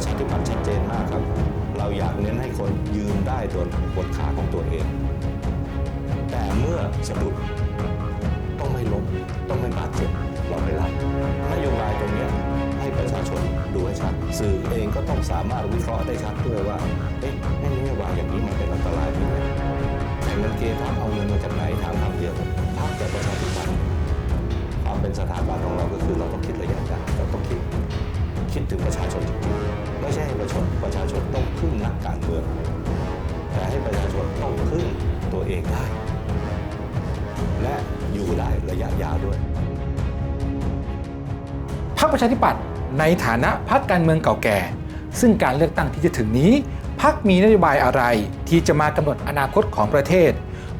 ประชาธิปัตย์ชัดเจนมากครับ เราอยากเน้นให้คนยืนได้โดนบนขาของตัวเอง แต่เมื่อสะดุดต้องไม่ล้มต้องไม่บาดเจ็บเราไม่รับนโยบายตรงนี้ให้ประชาชนดูให้ชัดสื่อเองก็ต้องสามารถวิเคราะห์ได้ชัดด้วยว่าเอ๊ะนโยบายอย่างนี้มันเป็นอันตรายไหมแต่เงินเกทับเอาเงินมาจากไหนถามคำเดียวภาคแต่ประชา ประชาธิปัตย์ในฐานะพรรคการเมืองเก่าแก่ ซึ่งการเลือกตั้งที่จะถึงนี้พรรคมีนโยบายอะไร ที่จะมากำหนดอนาคตของประเทศ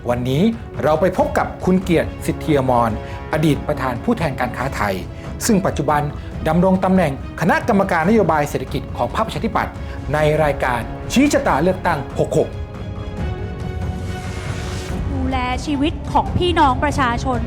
วันนี้เราไปพบกับคุณเกียรติสิทธิยมรอดีตประธานผู้แทนการค้าไทย ซึ่งปัจจุบันดำรงตำแหน่งคณะกรรมการนโยบายเศรษฐกิจของพรรคประชาธิปัตย์ในรายการชี้ชะตาเลือกตั้ง 66ดูแลชีวิตของพี่น้องประชาชน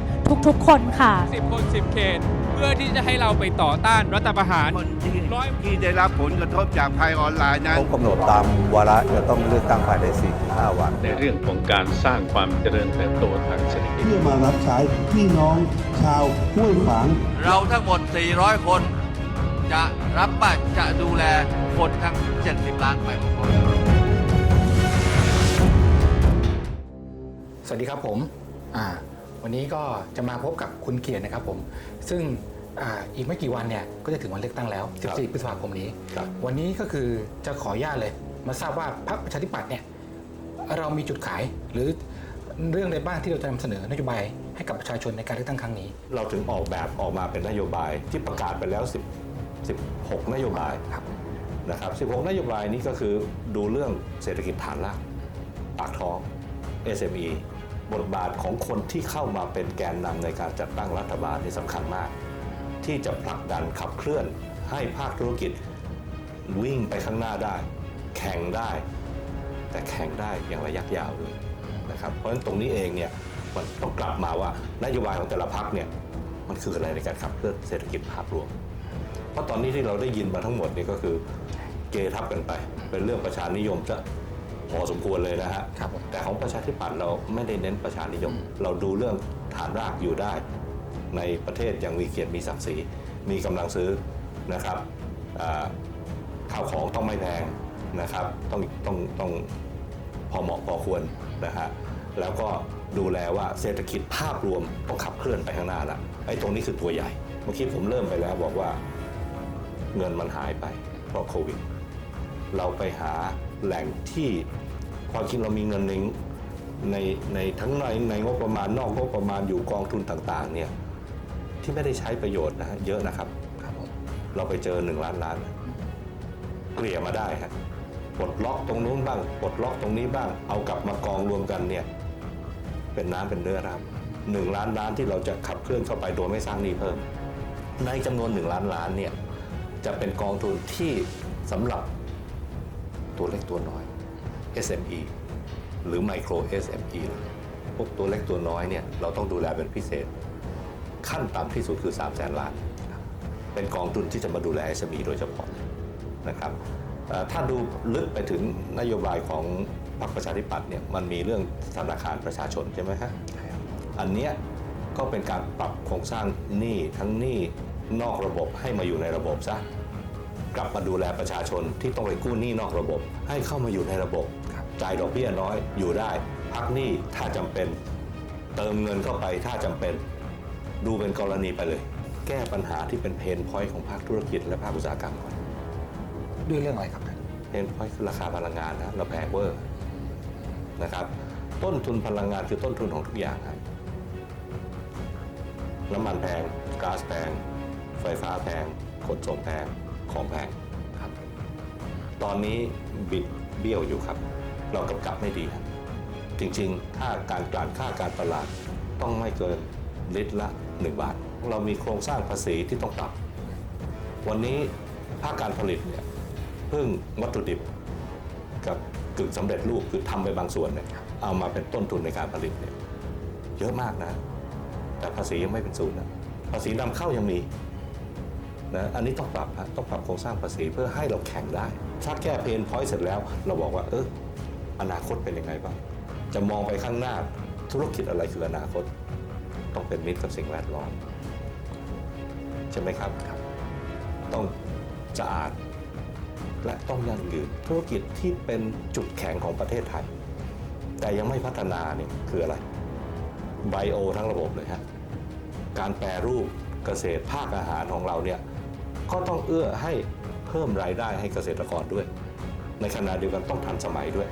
ทุกๆ คนค่ะ 10 คน 10 เขตเพื่อที่จะให้เราไปต่อต้านรัฐประหาร คนที่ร้อย ที่ได้รับผลกระทบจากภัยออนไลน์นั้นเขากำหนดตามวาระจะต้องเลือกตั้งภายใน45วัน ในเรื่องของการสร้างความเจริญเติบโตทางเศรษฐกิจ เพื่อมารับใช้พี่น้องชาวห้วยขวาง เราทั้งหมด 400 คน จะรับบ้านจะดูแลคนทั้ง 70 ล้านไปพร้อมๆกันสวัสดีครับผมอ่าวันนี้ก็จะมาพบกับคุณเกียรตินะครับผม ซึ่ง อาอีกไม่กี่วันเนี่ยก็จะถึงวันเลือกตั้งแล้ว ครับ14 พฤษภาคมนี้ ครับ วันนี้ก็คือจะขออนุญาตเลย มาทราบว่าพรรคประชาธิปัตย์เนี่ยเรามีจุดขายหรือเรื่องใดบ้างที่เราจะนำเสนอนโยบายให้กับประชาชนในการเลือกตั้งครั้งนี้ เราถึงออกแบบออกมาเป็นนโยบายที่ประกาศไปแล้ว 10 16 นโยบายครับนะครับ 16 นโยบายนี้ก็คือดูเรื่องเศรษฐกิจฐานรากปากท้อง SME บทบาทของคนที่เข้ามาเป็นแกนนำในการจัดตั้งรัฐบาลนี่สำคัญมาก ที่จะผลักดันขับเคลื่อนให้ภาคธุรกิจ วิ่งไปข้างหน้าได้ แข่งได้ แต่แข่งได้อย่างระยะยาวด้วยนะครับเพราะฉะนั้นตรงนี้เองเนี่ยมันต้องกลับมาว่านโยบายของแต่ละพักเนี่ยมันคืออะไรในการขับเคลื่อนเศรษฐกิจภาพรวม เพราะตอนนี้ที่เราได้ยินมาทั้งหมดนี่ก็คือเกทับกันไป เป็นเรื่องประชานิยมจะพอสมควรเลยนะฮะครับผมแต่ของประชาธิปัตย์เราไม่ได้เน้นประชานิยม เราดูเรื่องฐานรากอยู่ได้ ในประเทศยังมีเกียรติมีศักดิ์ศรีมีกำลังซื้อนะครับข้าวของต้องไม่แพงนะครับต้องต้องต้องพอเหมาะพอควรนะฮะแล้วก็ดูแลว่าเศรษฐกิจภาพรวมต้องขับเคลื่อนไปข้างหน้าละไอ้ตรงนี้คือตัวใหญ่ เมื่อกี้ผมเริ่มไปแล้วบอกว่าเงินมันหายไป เพราะโควิด เราไปหาแหล่งที่ความจริงเรามีเงินในในในทั้งในในงบประมาณนอกงบประมาณอยู่กองทุนต่างๆเนี่ย ที่ไม่ได้ใช้ประโยชน์นะฮะเยอะนะครับ ครับผมเราไปเจอหนึ่งล้านล้านเกลี่ยมาได้ฮะปลดล็อกตรงนู้นบ้างปลดล็อกตรงนี้บ้าง เอากลับมากองรวมกันเนี่ยเป็นน้ำเป็นเนื้อครับหนึ่งล้านล้านที่เราจะขับเคลื่อนเข้าไปโดยไม่สร้างหนี้เพิ่ม ในจำนวนหนึ่งล้านล้านเนี่ยจะเป็นกองทุนที่สำหรับตัวเล็กตัวน้อย SME หรือ Micro SME พวกตัวเล็กตัวน้อยเนี่ยเราต้องดูแลเป็นพิเศษ ขั้นต่ำที่สุดคือ 3 0 0แสนล้าน เป็นกองทุนที่จะมาดูแล SME โดยเฉพาะนะครับเอ่อถ้าดูลึกไปถึงนโยบายของพรรคประชาธิปัตย์เนี่ยมันมีเรื่องธนาคารประชาชนใช่ไหมฮะอันเนี้ยก็เป็นการปรับโครงสร้างหนี้ทั้งหนี้นอกระบบให้มาอยู่ในระบบซะกลับมาดูแลประชาชนที่ต้องไปกู้หนี้นอกระบบ ให้เข้ามาอยู่ในระบบจ่ายดอกเบี้ยน้อยอยู่ได้ พักหนี้ถ้าจำเป็น เติมเงินเข้าไปถ้าจำเป็น ดูเป็นกรณีไปเลย แก้ปัญหาที่เป็นเพนพอยต์ของภาคธุรกิจและภาคอุตสาหกรรมก่อนด้วยเรื่องอะไรครับท่านเพนพอยต์คือราคาพลังงานนะเราแพงเวอร์นะครับต้นทุนพลังงานคือต้นทุนของทุกอย่างครับน้ำมันแพงก๊าซแพง ไฟฟ้าแพงขนส่งแพงของแพงครับ ตอนนี้บิดเบี้ยวอยู่ครับ เรากำกับไม่ดีครับ จริงๆ ถ้าการกลั่นค่าการตลาดต้องไม่เกินลิตรละ 1 บาท เรามีโครงสร้างภาษีที่ต้องปรับ วันนี้ภาคการผลิตเนี่ยเพิ่งวัตถุดิบกับกึ่งสำเร็จรูปคือทำไปบางส่วนเนี่ยเอามาเป็นต้นทุนในการผลิตเนี่ยเยอะมากนะ แต่ภาษียังไม่เป็นศูนย์นะภาษีนำเข้ายังมีนะอันนี้ต้องปรับฮะต้องปรับโครงสร้างภาษีเพื่อให้เราแข่งได้ ถ้าแก้เพนพอยต์เสร็จแล้ว เราบอกว่าเอออนาคตเป็นยังไงบ้างจะมองไปข้างหน้าธุรกิจอะไรคืออนาคต ต้องเป็นมิตรกับสิ่งแวดล้อมใช่ไหมครับต้องสะอาดและต้องยั่งยืนธุรกิจที่เป็นจุดแข็งของประเทศไทย แต่ยังไม่พัฒนาเนี่ยคืออะไรไบโอทั้งระบบเลยฮะการแปรรูปเกษตรภาคอาหารของเราเนี่ยก็ต้องเอื้อให้เพิ่มรายได้ให้เกษตรกรด้วย ในขณะเดียวกันต้องทันสมัยด้วย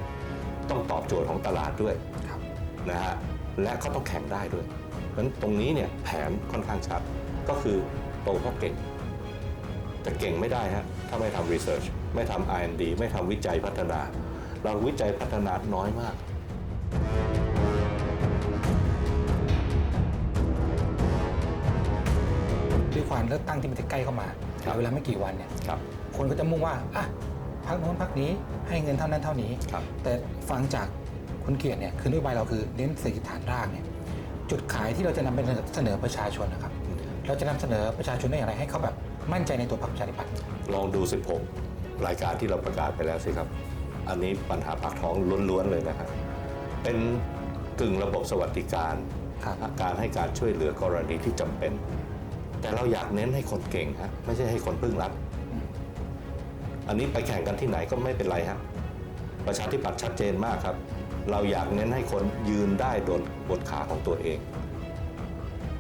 ต้องตอบโจทย์ของตลาดด้วยครับนะฮะและก็ต้องแข่งได้ด้วย เพราะฉะนั้นตรงนี้เนี่ยแผนค่อนข้างชัด ก็คือโตเพราะเก่ง แต่เก่งไม่ได้ฮะถ้าไม่ทำรีเสิร์ชไม่ทำ R&D ไม่ทำวิจัยพัฒนา เราวิจัยพัฒนาน้อยมากด้วยความเลือกตั้งที่มันจะใกล้เข้ามาครับเหลือเวลาไม่กี่วันเนี่ยครับคนก็จะมุ่งว่าอะพักโน้นพักนี้ให้เงินเท่านั้นเท่านี้ครับแต่ฟังจากคุณเกียรติเนี่ยคือนโยบายเราคือเน้นเศรษฐกิจฐานรากเนี่ย จุดขายที่เราจะนำไปเสนอประชาชนนะครับ เราจะนำเสนอประชาชนได้อย่างไรให้เขาแบบมั่นใจในตัวพรรคประชาธิปัตย์ลองดู 16 รายการที่เราประกาศไปแล้วสิครับ อันนี้ปัญหาปากท้องล้วนๆเลยนะครับ เป็นกึ่งระบบสวัสดิการครับ การให้การช่วยเหลือกรณีที่จำเป็น แต่เราอยากเน้นให้คนเก่งฮะไม่ใช่ให้คนพึ่งรัฐอันนี้ไปแข่งกันที่ไหนก็ไม่เป็นไรฮะประชาธิปัตย์ชัดเจนมากครับ เราอยากเน้นให้คนยืนได้โดนบนขาของตัวเอง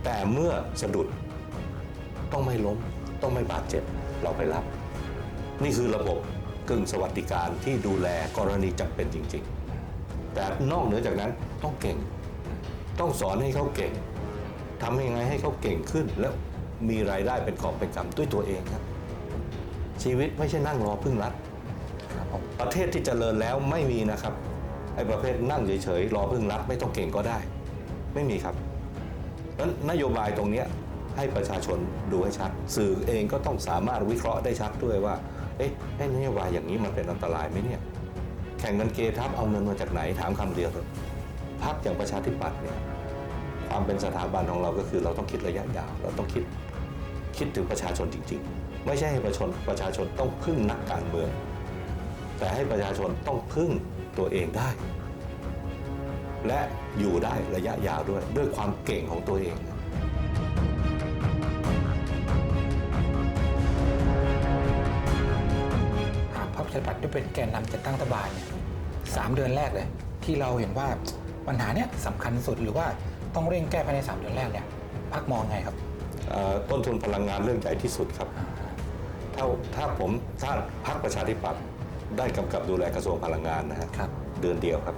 แต่เมื่อสะดุดต้องไม่ล้มต้องไม่บาดเจ็บเราไปรับ นี่คือระบบกึ่งสวัสดิการที่ดูแลกรณีจำเป็นจริง ๆ แต่นอกเหนือจากนั้นต้องเก่ง ต้องสอนให้เขาเก่งทำยังไงให้เขาเก่งขึ้นแล้วมีรายได้เป็นกอบเป็นกำด้วยตัวเองครับ ชีวิตไม่ใช่นั่งรอพึ่งรัฐประเทศที่เจริญแล้วไม่มีนะครับ ไอ้ประเภทนั่งเฉยๆ รอพึ่งรัฐไม่ต้องเก่งก็ได้ ไม่มีครับนั้นนโยบายตรงนี้ให้ประชาชนดูให้ชัด สื่อเองก็ต้องสามารถวิเคราะห์ได้ชัดด้วยว่า เอ๊ะนโยบายอย่างนี้มันเป็นอันตรายไหมเนี่ย แข่งกันเกทับเอาเงินมาจากไหนถามคำเดียวเถอะพรรคอย่างประชาธิปัตย์เนี่ยความเป็นสถาบันของเราก็คือเราต้องคิดระยะยาวเราต้องคิดคิดถึงประชาชนจริง ๆ ไม่ใช่ให้ประชาชนประชาชนต้องพึ่งนักการเมือง แต่ให้ประชาชนต้องพึ่งตัวเองได้ และอยู่ได้ระยะยาวด้วย ด้วยความเก่งของตัวเองหากพรรคประชาธิปัตย์ได้เป็นแกนนำจัดตั้งรัฐบาลเนี่ยสามเดือนแรกเลย ที่เราเห็นว่าปัญหาเนี้ยสำคัญสุดหรือว่าต้องเร่งแก้ภายในสามเดือนแรกเนี่ยพรรคมองไงครับเอ่อต้นทุนพลังงานเรื่องใหญ่ที่สุดครับ ถ้าถ้าผมถ้าพรรคประชาธิปัตย์ ได้กำกับดูแลกระทรวงพลังงานนะฮะครับ เดือนเดียวครับ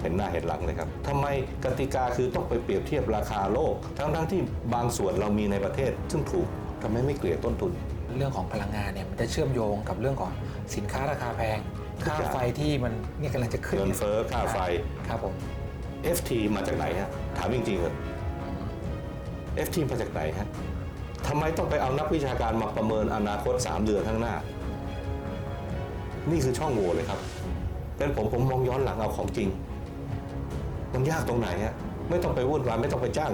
เห็นหน้าเห็นหลังเลยครับทำไมกติกาคือต้องไปเปรียบเทียบราคาโลก ทั้งทั้งที่บางส่วนเรามีในประเทศ ซึ่งถูกทำไมไม่เกลี่ยต้นทุน เรื่องของพลังงานเนี่ยมันจะเชื่อมโยงกับเรื่องของสินค้าราคาแพงค่าไฟที่มันเนี่ยกำลังจะขึ้นเงินเฟ้อค่าไฟ ครับผม FT มาจากไหนฮะถามจริงๆเหรอ FT มาจากไหนฮะทำไมต้องไปเอานักวิชาการมาประเมินอนาคต 3 เดือนข้างหน้า นี่คือช่องโหว่เลยครับเป็นผมผมมองย้อนหลังเอาของจริง มันยากตรงไหนฮะไม่ต้องไปวุ่นวายไม่ต้องไปจ้าง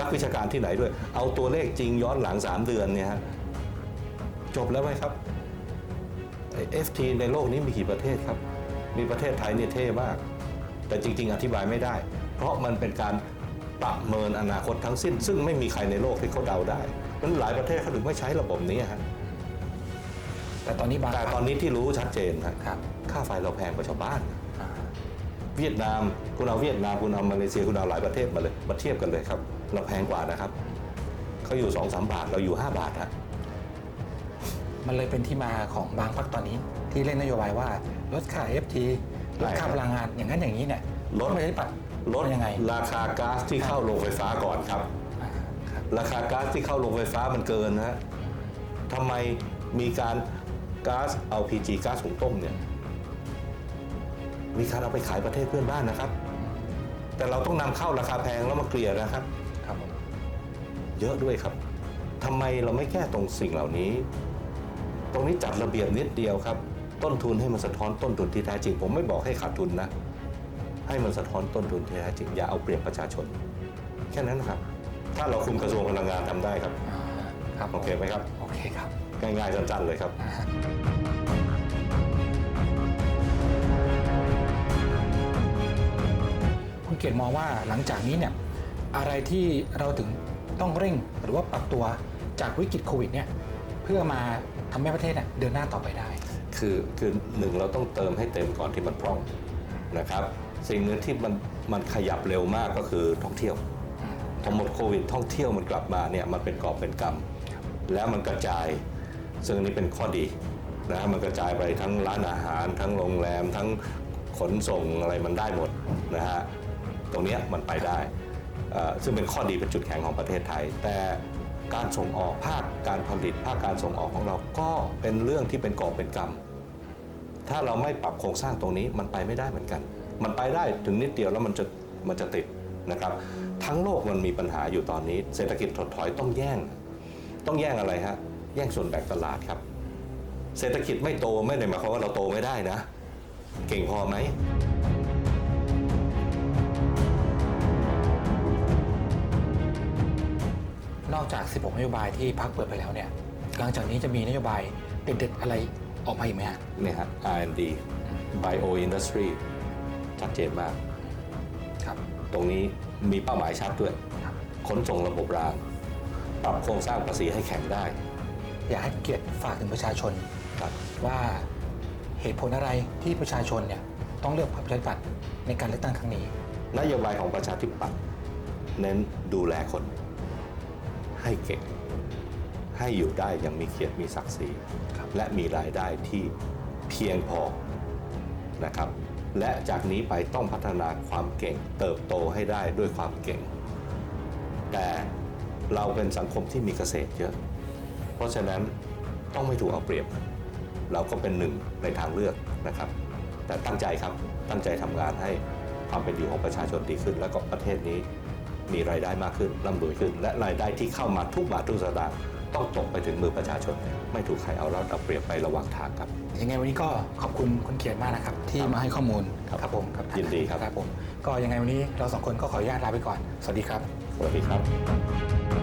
นักวิชาการที่ไหนด้วย เอาตัวเลขจริงย้อนหลัง 3 เดือนเนี่ยฮะจบแล้วไหมครับไอ้ FT ในโลกนี้มีกี่ประเทศครับ มีประเทศไทยเนี่ยเท่มาก แต่จริง ๆ อธิบายไม่ได้ เพราะมันเป็นการประเมินอนาคตทั้งสิ้น ซึ่งไม่มีใครในโลกที่เขาเดาได้นั้นหลายประเทศเขาถึงไม่ใช้ระบบนี้ฮะ แต่ตอนนี้บางแต่ตอนนี้ที่รู้ชัดเจนฮะครับค่าไฟเราแพงกว่าชาวบ้านอ่าเวียดนามคุณเอาเวียดนามคุณเอามาเลเซียคุณเอาหลายประเทศมาเลยมาเทียบกันเลยครับ เราแพงกว่านะครับเขาอยู่2อสบาทเราอยู่5บาทฮะมันเลยเป็นที่มาของบางพรรคตอนนี้ ที่เล่นนโยบายว่าลดค่า FT ลดค่าพลังงานอย่างนั้นอย่างนี้เนี่ยลดประชาธิปัตย์ลดยังไง ราคาก๊าซที่เข้าโรงไฟฟ้าก่อนครับอ่าครับ ราคาก๊าซที่เข้าโรงไฟฟ้ามันเกินนะฮะทำไมมีการ ก๊าซ LPG ก๊าซหุงต้มเนี่ยมีการเอาไปขายประเทศเพื่อนบ้านนะครับ แต่เราต้องนำเข้าราคาแพงแล้วมาเกลี่ยนะครับครับผมเยอะด้วยครับทำไมเราไม่แก้ตรงสิ่งเหล่านี้ ตรงนี้จัดระเบียบนิดเดียวครับ ต้นทุนให้มันสะท้อนต้นทุนที่แท้จริง ผมไม่บอกให้ขาดทุนนะ ให้มันสะท้อนต้นทุนที่แท้จริงอย่าเอาเปรียบประชาชน แค่นั้นนะครับ ถ้าเราคุมกระทรวงพลังงานทำได้ครับอ่าครับผมโอเคไหมครับโอเคครับ ง่ายๆสั้นๆเลยครับ คุณเกียรติมองว่าหลังจากนี้เนี่ยอะไรที่เราถึงต้องเร่งหรือว่าปรับตัวจากวิกฤตโควิดเนี่ยเพื่อมาทำให้ประเทศเนี่ยเดินหน้าต่อไปได้ คือคือหนึ่งเราต้องเติมให้เต็มก่อนที่มันพร่องนะครับสิ่งหนึ่งที่มันมันขยับเร็วมากก็คือท่องเที่ยวพอหมดโควิดท่องเที่ยวมันกลับมาเนี่ยมันเป็นกอบเป็นกำแล้วมันกระจาย ซึ่งอันนี้เป็นข้อดีนะฮะมันกระจายไปทั้งร้านอาหาร ทั้งโรงแรม ทั้งขนส่งอะไรมันได้หมดนะฮะตรงนี้มันไปได้ ซึ่งเป็นข้อดีเป็นจุดแข็งของประเทศไทย แต่การส่งออกภาคการผลิตภาคการส่งออกของเราก็เป็นเรื่องที่เป็นกอบเป็นกำถ้าเราไม่ปรับโครงสร้างตรงนี้มันไปไม่ได้เหมือนกัน มันไปได้ถึงนิดเดียวแล้วมันจะมันจะติดนะครับ ทั้งโลกมันมีปัญหาอยู่ตอนนี้ เศรษฐกิจถดถอยต้องแย่ง ต้องแย่งอะไรฮะ แย่งส่วนแบ่งตลาดครับ เศรษฐกิจไม่โตไม่ได้หมายความว่าเราโตไม่ได้นะ เก่งพอไหมนอกจาก 16 นโยบายที่พักเปิดไปแล้วเนี่ย หลังจากนี้จะมีนโยบายเด็ดๆอะไรออกมาอีกไหมฮะเนี่ยฮะ R&D Bio Industry ชัดเจนมาก ครับ ตรงนี้มีเป้าหมายชัดด้วยครับขนส่งระบบราง ปรับโครงสร้างภาษีให้แข็งได้ อยากให้เกียรติฝากถึงประชาชนครับว่าเหตุผลอะไรที่ประชาชนเนี่ยต้องเลือกพรรคประชาธิปัตย์ในการเลือกตั้งครั้งนี้ นโยบายของประชาธิปัตย์เน้นดูแลคน ให้เก่งให้อยู่ได้อย่างมีเกียรติมีศักดิ์ศรีครับ และมีรายได้ที่เพียงพอนะครับ และจากนี้ไปต้องพัฒนาความเก่ง เติบโตให้ได้ด้วยความเก่ง แต่เราเป็นสังคมที่มีเกษตรเยอะเพ ราะฉะนั้นต้องไม่ถูกเอาเปรียบ เราก็เป็นหนึ่งในทางเลือกนะครับ แต่ตั้งใจครับตั้งใจทำงานให้ความเป็นอยู่ของประชาชนดีขึ้น แล้วก็ประเทศนี้มีรายได้มากขึ้นร่ำรวยขึ้น และรายได้ที่เข้ามาทุกบาททุกสตางค์ต้องตกไปถึงมือประชาชน ไม่ถูกใครเอารัดเอาเปรียบไประหว่างทางครับยังไงวันนี้ก็ขอบคุณคุณเกียรติมากนะครับ ที่มาให้ข้อมูลครับผมครับท่ายินดีครับครับผมก็ยังไงวันนี้เราสองคนก็ขออนุญาตลาไปก่อน สวัสดีครับ สวัสดีครับ